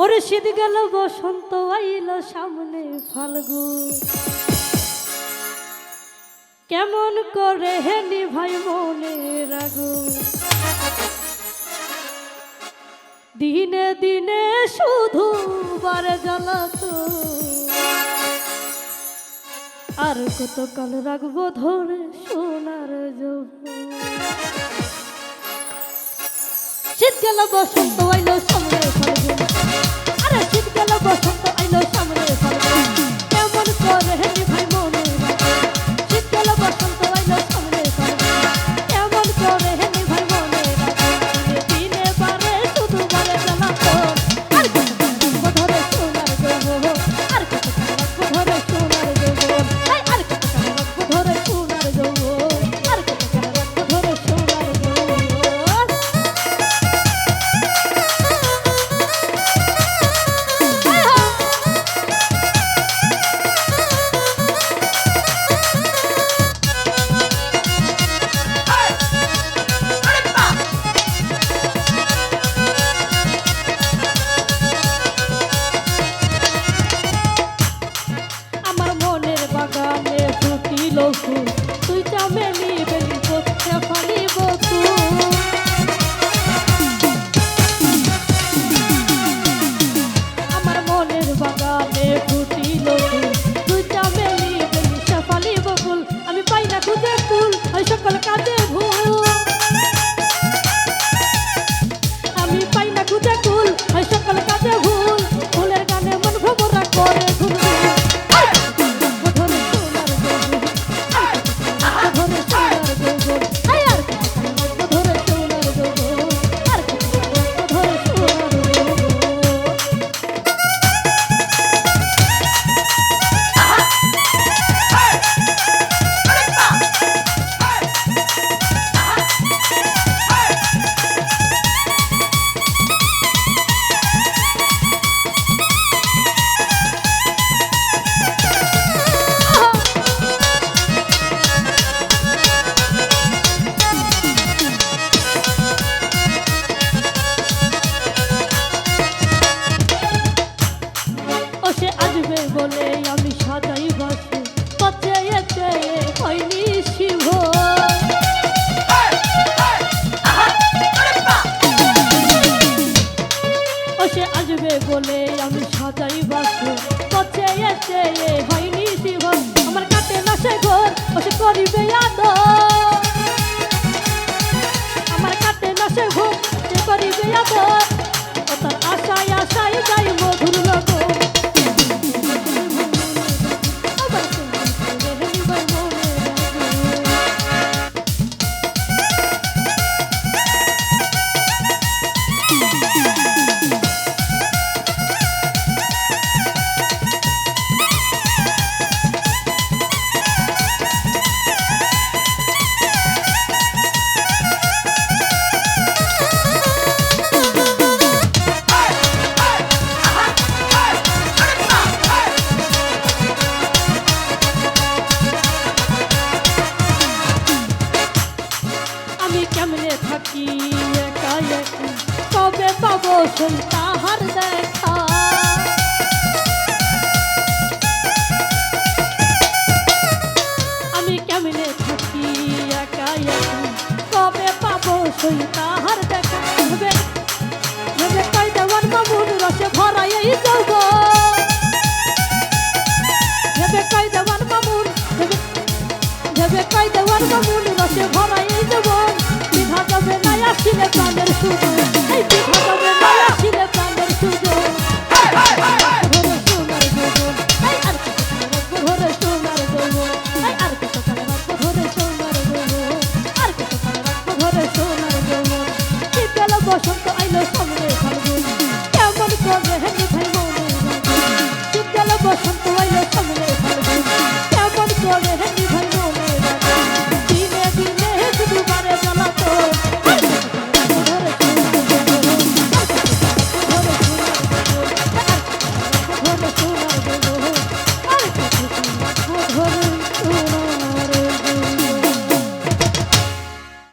ওরে শীত গেল, বসন্ত আইল সামনে ফালগু কেমন করে হেনি ভাই মনে রাগু দিনে দিনে শুধু বারে জ্বালাতো আর কত কাল রাখব ধরে সোনার জব শীত গেল, বসন্ত আইল সামনে গেল বসন্ত আইলো সামনে সামনে। কেমন করে আমি সাজাই বাসু পচে এসে হয়নি জীবন। আমার কাটে না সে ঘর, ও সে করিবে আমার কাটে না সে ঘর সে করিবে আদর। একা একা কবে পাবো সেই তাহার দেখা। আমি কেমনে থাকি একা একা? কবে পাবো সেই তাহার বসন্ত হইল সামনে সামনে কেমন করে